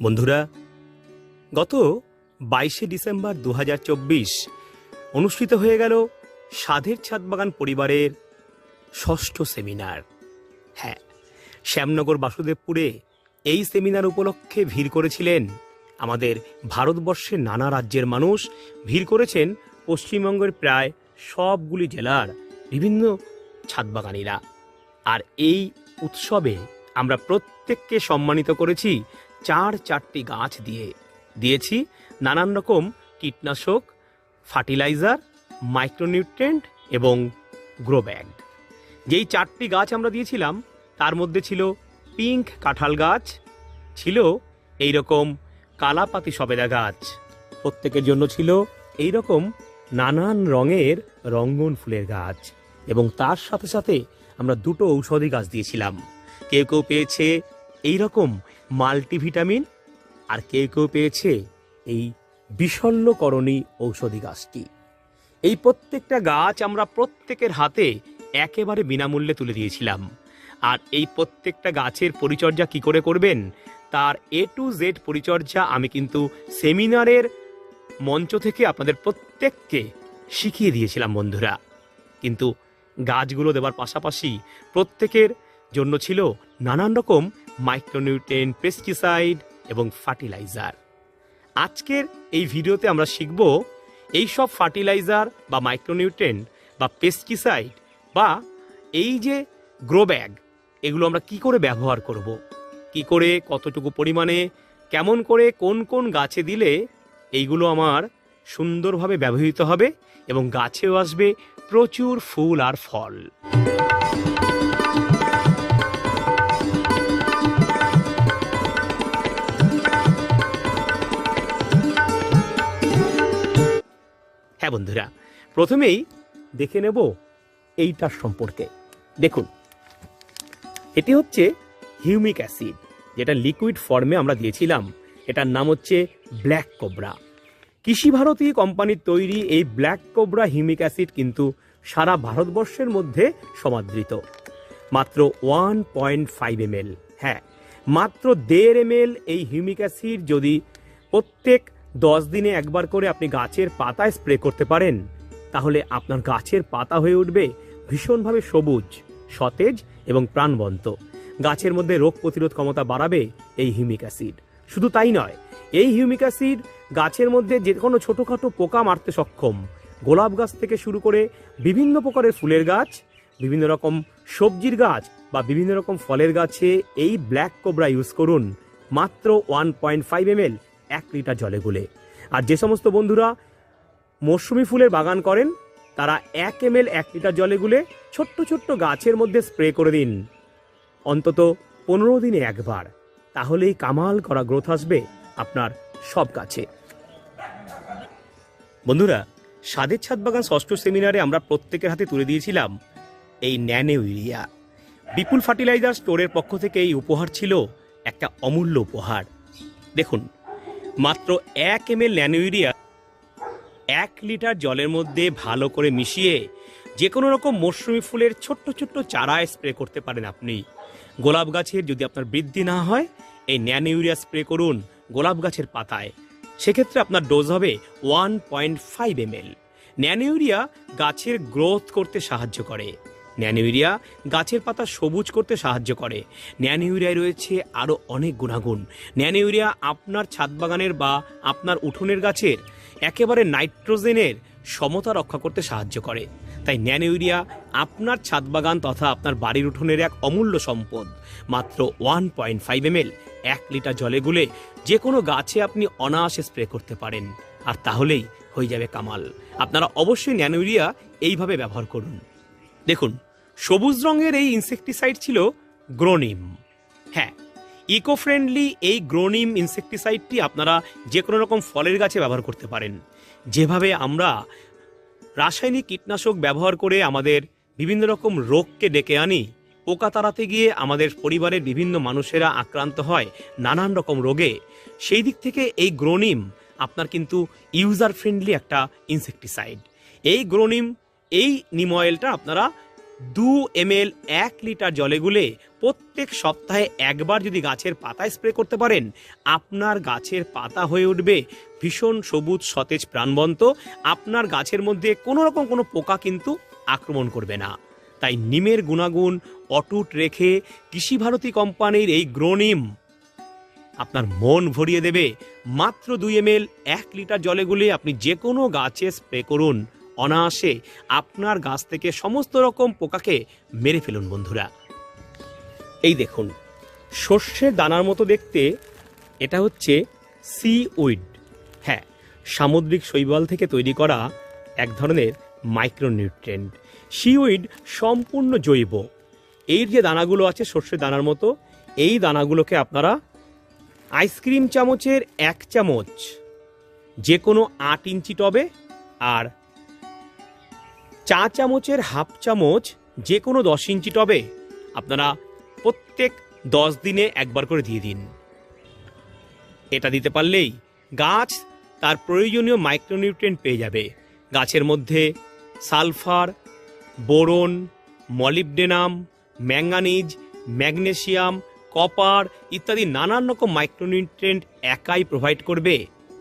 বন্ধুরা, গত বাইশে ডিসেম্বর দু হাজার চব্বিশ অনুষ্ঠিত হয়ে গেল সাধের ছাদবাগান পরিবারের ষষ্ঠ সেমিনার। হ্যাঁ শ্যামনগর বাসুদেবপুরে এই সেমিনার উপলক্ষে ভিড় করেছিলেন আমাদের ভারতবর্ষের নানা রাজ্যের মানুষ। ভিড় করেছেন পশ্চিমবঙ্গের প্রায় সবগুলি জেলার বিভিন্ন ছাদবাগানিরা। আর এই উৎসবে আমরা প্রত্যেককে সম্মানিত করেছি চার চারটি গাছ দিয়ে। দিয়েছি নানান রকম কীটনাশক, ফার্টিলাইজার মাইক্রোনিউট্রেন্ট এবং গ্রো ব্যাগ। যেই চারটি গাছ আমরা দিয়েছিলাম, তার মধ্যে ছিল পিঙ্ক কাঁঠাল গাছ, ছিল এই রকম কালাপাতি সবেদা গাছ, প্রত্যেকের জন্য ছিল এই রকম নানান রঙের রঙ্গন ফুলের গাছ এবং তার সাথে সাথে আমরা দুটো ঔষধি গাছ দিয়েছিলাম। কেউ কেউ পেয়েছে এই রকম মাল্টিভিটামিন, আর কেউ কেউ পেয়েছে এই বিশল্যকরণী ঔষধি গাছটি। এই প্রত্যেকটা গাছ আমরা প্রত্যেকের হাতে একেবারে বিনামূল্যে তুলে দিয়েছিলাম। আর এই প্রত্যেকটা গাছের পরিচর্যা কি করে করবেন, তার এ টু জেড পরিচর্যা আমি কিন্তু সেমিনারের মঞ্চ থেকে আপনাদের প্রত্যেককে শিখিয়ে দিয়েছিলাম, বন্ধুরা। কিন্তু গাছগুলো দেওয়ার পাশাপাশি প্রত্যেকের জন্য ছিল নানান রকম মাইক্রোনিউট্রেন পেস্টিসাইড এবং ফার্টিলাইজার। আজকের এই ভিডিওতে আমরা শিখব এই সব ফার্টিলাইজার বা মাইক্রোনিউট্রেন বা পেস্টিসাইড বা এই যে গ্রো ব্যাগ, এগুলো আমরা কি করে ব্যবহার করব? কি করে, কতটুকু পরিমাণে, কেমন করে, কোন কোন গাছে দিলে এইগুলো আমার সুন্দরভাবে ব্যবহৃত হবে এবং গাছেও আসবে প্রচুর ফুল আর ফল। হ্যাঁ বন্ধুরা, প্রথমেই দেখে নেব এইটার সম্পর্কে। দেখুন, এটি হচ্ছে হিউমিক অ্যাসিড, যেটা লিকুইড ফর্মে আমরা দিয়েছিলাম। এটার নাম হচ্ছে ব্ল্যাক কোবরা। কৃষি ভারতী কোম্পানির তৈরি এই ব্ল্যাক কোবরা হিউমিক অ্যাসিড কিন্তু সারা ভারতবর্ষের মধ্যে সমাদৃত। মাত্র ওয়ান পয়েন্ট ফাইভ এম হ্যাঁ মাত্র দেড় এম এই হিউমিক অ্যাসিড যদি প্রত্যেক দশ দিনে একবার করে আপনি গাছের পাতায় স্প্রে করতে পারেন। তাহলে আপনার গাছের পাতা হয়ে উঠবে ভীষণভাবে সবুজ, সতেজ এবং প্রাণবন্ত। গাছের মধ্যে রোগ প্রতিরোধ ক্ষমতা বাড়াবে এই হিউমিক অ্যাসিড। শুধু তাই নয়, এই হিউমিক অ্যাসিড গাছের মধ্যে যে কোনো ছোটোখাটো পোকা মারতে সক্ষম। গোলাপ গাছ থেকে শুরু করে বিভিন্ন প্রকারের ফুলের গাছ, বিভিন্ন রকম সবজির গাছ বা বিভিন্ন রকম ফলের গাছে এই ব্ল্যাক কোবরা ইউজ করুন। মাত্র ওয়ান পয়েন্ট ফাইভ এম এক লিটার জলে গুলে। আর যে সমস্ত বন্ধুরা মৌসুমি ফুলের বাগান করেন, তারা এক এম এল এক লিটার জলে গুলে ছোট্ট ছোট্ট গাছের মধ্যে স্প্রে করে দিন। অন্তত পনেরো দিনে একবার। তাহলেই কামাল করা গ্রোথ আসবে আপনার সব গাছে বন্ধুরা স্বাদের ছাদ বাগান ষষ্ঠ সেমিনারে আমরা প্রত্যেকের হাতে তুলে দিয়েছিলাম এই ন্যানো ইউরিয়া। বিপুল ফার্টিলাইজার স্টোরের পক্ষ থেকে এই উপহার ছিল একটা অমূল্য উপহার। দেখুন মাত্র এক এম এল ন্যানো ইউরিয়া এক লিটার জলের মধ্যে ভালো করে মিশিয়ে যে কোনো রকম মরশুমি ফুলের ছোট্ট ছোট্ট চারায় স্প্রে করতে পারেন আপনি। গোলাপ গাছের যদি আপনার বৃদ্ধি না হয়, এই ন্যানো ইউরিয়া স্প্রে করুন গোলাপ গাছের পাতায়। সেক্ষেত্রে আপনার ডোজ হবে one point five M L nano urea গাছের গ্রোথ করতে সাহায্য করে। ন্যানো ইউরিয়া গাছের পাতা সবুজ করতে সাহায্য করে। ন্যানো ইউরিয়ায় রয়েছে আরও অনেক গুণাগুণ। ন্যানো ইউরিয়া আপনার ছাদ বাগানের বা আপনার উঠোনের গাছের একেবারে নাইট্রোজেনের সমতা রক্ষা করতে সাহায্য করে। তাই ন্যানো ইউরিয়া আপনার ছাদ বাগান তথা আপনার বাড়ির উঠোনের এক অমূল্য সম্পদ। মাত্র ওয়ান পয়েন্ট ফাইভ এম এক লিটার জলে গুলে যে কোনো গাছে আপনি অনায়াসে স্প্রে করতে পারেন। আর তাহলেই হয়ে যাবে কামাল। আপনারা অবশ্যই ন্যানো ইউরিয়া এইভাবে ব্যবহার করুন। দেখুন, সবুজ রঙের এই ইনসেকটিসাইড ছিল গ্রোনিম হ্যাঁ ইকো ফ্রেন্ডলি এই গ্রোনিম ইনসেকটিসাইডটি আপনারা যে কোনো রকম ফলের গাছে ব্যবহার করতে পারেন। যেভাবে আমরা রাসায়নিক কীটনাশক ব্যবহার করে আমাদের বিভিন্ন রকম রোগকে ডেকে আনি, পোকা তাড়াতে গিয়ে আমাদের পরিবারের বিভিন্ন মানুষেরা আক্রান্ত হয় নানান রকম রোগে, সেই দিক থেকে এই গ্রোনিম আপনার কিন্তু ইউজার ফ্রেন্ডলি একটা ইনসেকটিসাইড এই গ্রোনিম এই নিম অয়েলটা আপনারা দু এমএল এক লিটার জলে গুলে প্রত্যেক সপ্তাহে একবার যদি গাছের পাতায় স্প্রে করতে পারেন, আপনার গাছের পাতা হয়ে উঠবে ভীষণ সবুজ, সতেজ, প্রাণবন্ত। আপনার গাছের মধ্যে কোনো রকম কোনো পোকা কিন্তু আক্রমণ করবে না। তাই নিমের গুণাগুণ অটুট রেখে কৃষি ভারতী কোম্পানির এই গ্রোনিম আপনার মন ভরিয়ে দেবে। মাত্র দুই এম এক লিটার জলে গুলে আপনি যে কোনো গাছে স্প্রে করুন। অনায়াসে আপনার গাছ থেকে সমস্ত রকম পোকাকে মেরে ফেলুন বন্ধুরা। এই দেখুন, সর্ষের দানার মতো দেখতে এটা হচ্ছে সি উইড হ্যাঁ সামুদ্রিক শৈবাল থেকে তৈরি করা এক ধরনের মাইক্রোনিউট্রেন্ট সিউইড সম্পূর্ণ জৈব। এর যে দানাগুলো আছে সর্ষের দানার মতো, এই দানাগুলোকে আপনারা আইসক্রিম চামচের এক চামচ যে কোনো আট ইঞ্চি টবে আর চা চামচের হাফ চামচ যে কোনো দশ ইঞ্চি টবে আপনারা প্রত্যেক দশ দিনে একবার করে দিয়ে দিন। এটা দিতে পারলেই গাছ তার প্রয়োজনীয় মাইক্রোনিউট্রিয়েন্ট পেয়ে যাবে। গাছের মধ্যে sulphur, boron, molybdenum, manganese, magnesium, copper ইত্যাদি নানান রকম মাইক্রোনিউট্রেন্ট একাই প্রোভাইড করবে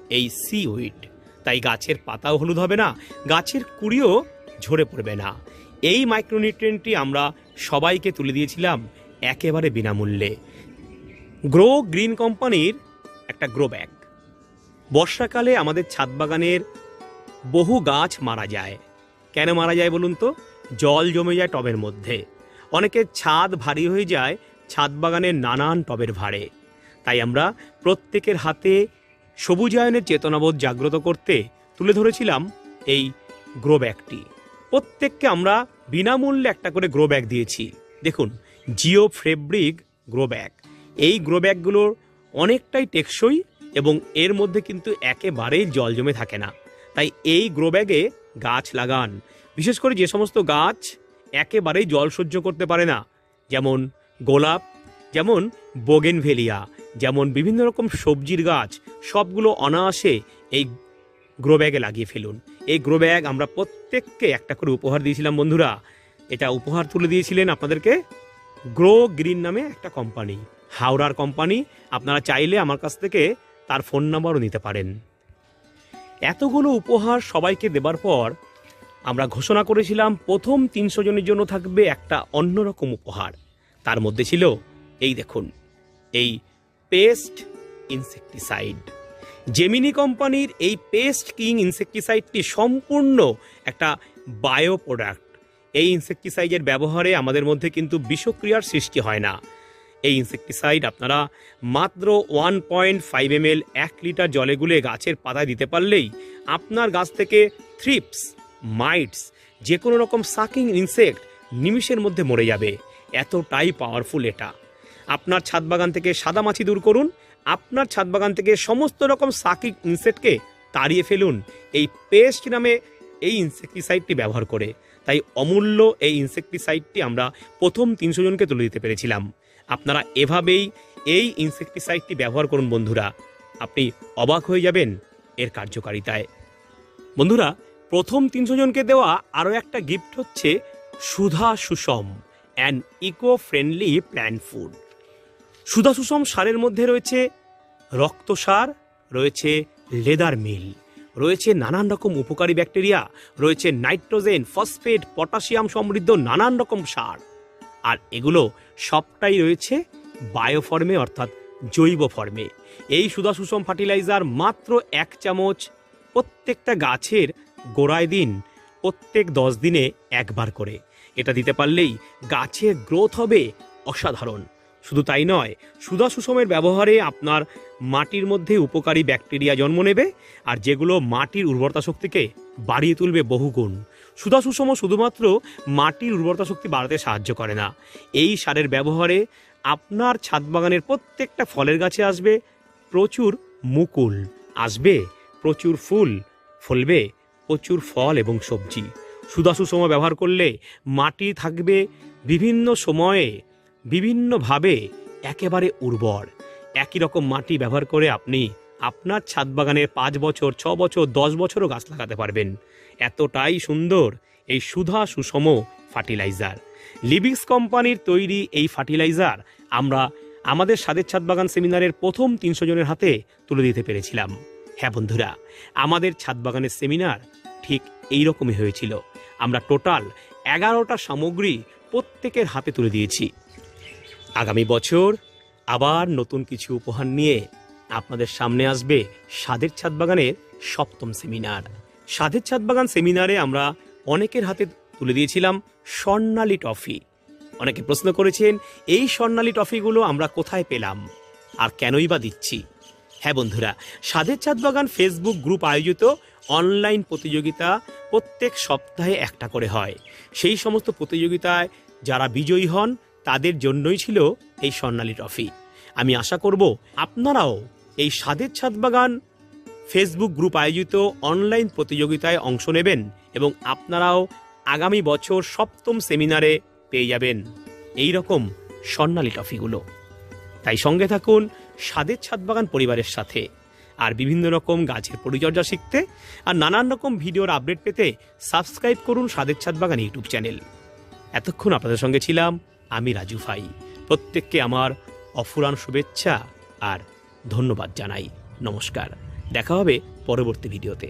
এই সি উইড তাই গাছের পাতাও হলুদ হবে না। গাছের কুড়িও ঝরে পড়বে না। এই মাইক্রোনিউট্রিয়েন্টটি আমরা সবাইকে তুলে দিয়েছিলাম একেবারে বিনামূল্যে। গ্রো গ্রিন কোম্পানির একটা গ্রো ব্যাগ বর্ষাকালে আমাদের ছাদ বাগানের বহু গাছ মারা যায়। কেন মারা যায় বলুন তো? জল জমে যায় টবের মধ্যে। অনেকের ছাদ ভারী হয়ে যায়, ছাদ বাগানের নানান টবের ভারে তাই আমরা প্রত্যেকের হাতে সবুজায়নের চেতনাবোধ জাগ্রত করতে তুলে ধরেছিলাম এই গ্রো ব্যাগটি প্রত্যেককে আমরা বিনামূল্যে একটা করে গ্রো ব্যাগ দিয়েছি। দেখুন জিও ফেব্রিক গ্রো ব্যাগ এই গ্রো ব্যাগগুলোর অনেকটাই টেকসই এবং এর মধ্যে কিন্তু একেবারেই জল জমে থাকে না। তাই এই গ্রো ব্যাগে গাছ লাগান। বিশেষ করে যে সমস্ত গাছ একেবারেই জল সহ্য করতে পারে না, যেমন গোলাপ, যেমন বোগেনভেলিয়া যেমন বিভিন্ন রকম সবজির গাছ, সবগুলো অনায়াসে এই গ্রো ব্যাগে লাগিয়ে ফেলুন। এই গ্রো ব্যাগ আমরা প্রত্যেককে একটা করে উপহার দিয়েছিলাম, বন্ধুরা। এটা উপহার তুলে দিয়েছিলেন আপনাদেরকে গ্রো গ্রিন নামে একটা কোম্পানি, হাওড়ার কোম্পানি। আপনারা চাইলে আমার কাছ থেকে তার ফোন নাম্বারও নিতে পারেন। এতগুলো উপহার সবাইকে দেবার পর আমরা ঘোষণা করেছিলাম, প্রথম তিনশো জনের জন্য থাকবে একটা অন্যরকম উপহার। তার মধ্যে ছিল, এই দেখুন, এই পেস্ট ইনসেকটিসাইড। জেমিনি কোম্পানির এই পেস্ট কিং ইনসেকটিসাইডটি সম্পূর্ণ একটা বায়ো প্রোডাক্ট এই ইনসেকটিসাইডের ব্যবহারে আমাদের মধ্যে কিন্তু বিষক্রিয়ার সৃষ্টি হয় না। এই ইনসেকটিসাইড আপনারা মাত্র one point five M L এক লিটার জলে গুলে গাছের পাতায় দিতে পারলেই আপনার গাছ থেকে থ্রিপস মাইটস যে কোনো রকম সাকিং ইনসেক্ট নিমিষের মধ্যে মরে যাবে। এতটাই পাওয়ারফুল এটা। আপনার ছাদ বাগান থেকে সাদা মাছি দূর করুন আপনার ছাদ বাগান থেকে সমস্ত রকম সাকিং ইনসেক্টকে তাড়িয়ে ফেলুন। এই পেস্ট নামে এই ইনসেকটিসাইডটি ব্যবহার করে। তাই অমূল্য এই ইনসেকটিসাইডটি আমরা প্রথম তিনশো জনকে তুলে দিতে পেরেছিলাম। আপনারা এভাবেই এই ইনসেকটিসাইডটি ব্যবহার করুন বন্ধুরা। আপনি অবাক হয়ে যাবেন এর কার্যকারিতায়। বন্ধুরা, প্রথম তিনশো জনকে দেওয়া আরও একটা গিফট হচ্ছে Sudha Susham and eco friendly plant food Sudha Susham সারের মধ্যে রয়েছে রক্তসার, রয়েছে লেদার মিল, রয়েছে নানান রকম উপকারী ব্যাকটেরিয়া, রয়েছে নাইট্রোজেন, ফসফেট, পটাশিয়াম সমৃদ্ধ নানান রকম সার। আর এগুলো সবটাই রয়েছে বায়ো ফর্মে অর্থাৎ জৈব ফর্মে। এই সুধা সুষম ফার্টিলাইজার মাত্র এক চামচ প্রত্যেকটা গাছের গোড়ায় দিন, প্রত্যেক দশ দিনে একবার করে। এটা দিতে পারলেই গাছের গ্রোথ হবে অসাধারণ। শুধু তাই নয়, সুধা সুষমের ব্যবহারে আপনার মাটির মধ্যে উপকারী ব্যাকটেরিয়া জন্ম নেবে আর যেগুলো মাটির উর্বরতা শক্তিকে বাড়িয়ে তুলবে বহুগুণ সুধা সুষম শুধুমাত্র মাটির উর্বরতা শক্তি বাড়াতে সাহায্য করে না। এই সারের ব্যবহারে আপনার ছাদ বাগানের প্রত্যেকটা ফলের গাছে আসবে প্রচুর মুকুল, আসবে প্রচুর ফুল, ফলবে প্রচুর ফল এবং সবজি। সুধা সুষম ব্যবহার করলে মাটি থাকবে বিভিন্ন সময়ে বিভিন্নভাবে একেবারে উর্বর। একই রকম মাটি ব্যবহার করে আপনি আপনার ছাদ বাগানে পাঁচ বছর, ছ বছর, দশ বছরও গাছ লাগাতে পারবেন। এতটাই সুন্দর এই সুধা সুষম ফার্টিলাইজার। লিবিক্স কোম্পানির তৈরি এই ফার্টিলাইজার আমরা আমাদের সাদের ছাদ বাগান সেমিনারের প্রথম তিনশো জনের হাতে তুলে দিতে পেরেছিলাম। হ্যাঁ বন্ধুরা, আমাদের ছাদ বাগানের সেমিনার ঠিক এই রকমই হয়েছিল। আমরা টোটাল এগারোটা সামগ্রী প্রত্যেকের হাতে তুলে দিয়েছি। আগামী বছর আবার নতুন কিছু উপহার নিয়ে আপনাদের সামনে আসবে স্বাদের ছাদ বাগানের সপ্তম সেমিনার স্বাদের ছাদ বাগান সেমিনারে আমরা অনেকের হাতে তুলে দিয়েছিলাম স্বর্ণালী টফি। অনেকে প্রশ্ন করেছেন, এই স্বর্ণালী টফিগুলো আমরা কোথায় পেলাম? আর কেনই বা দিচ্ছি? হ্যাঁ বন্ধুরা, স্বাদের ছাদ বাগান ফেসবুক গ্রুপ আয়োজিত অনলাইন প্রতিযোগিতা প্রত্যেক সপ্তাহে একটা করে হয়। সেই সমস্ত প্রতিযোগিতায় যারা বিজয়ী হন তাদের জন্যই ছিল এই স্বর্ণালী ট্রফি। আমি আশা করব আপনারাও এই স্বাদের ছাদ বাগান ফেসবুক গ্রুপ আয়োজিত অনলাইন প্রতিযোগিতায় অংশ নেবেন এবং আপনারাও আগামী বছর সপ্তম সেমিনারে পেয়ে যাবেন এই রকম স্বর্ণালী ট্রফিগুলো। তাই সঙ্গে থাকুন স্বাদের ছাদ বাগান পরিবারের সাথে আর বিভিন্ন রকম গাছের পরিচর্যা শিখতে আর নানান রকম ভিডিওর আপডেট পেতে সাবস্ক্রাইব করুন স্বাদের ছাদ বাগান ইউটিউব চ্যানেল। এতক্ষণ আপনাদের সঙ্গে ছিলাম আমি রাজু ভাই। প্রত্যেককে আমার অফুরান শুভেচ্ছা আর ধন্যবাদ জানাই। নমস্কার। দেখা হবে পরবর্তী ভিডিওতে।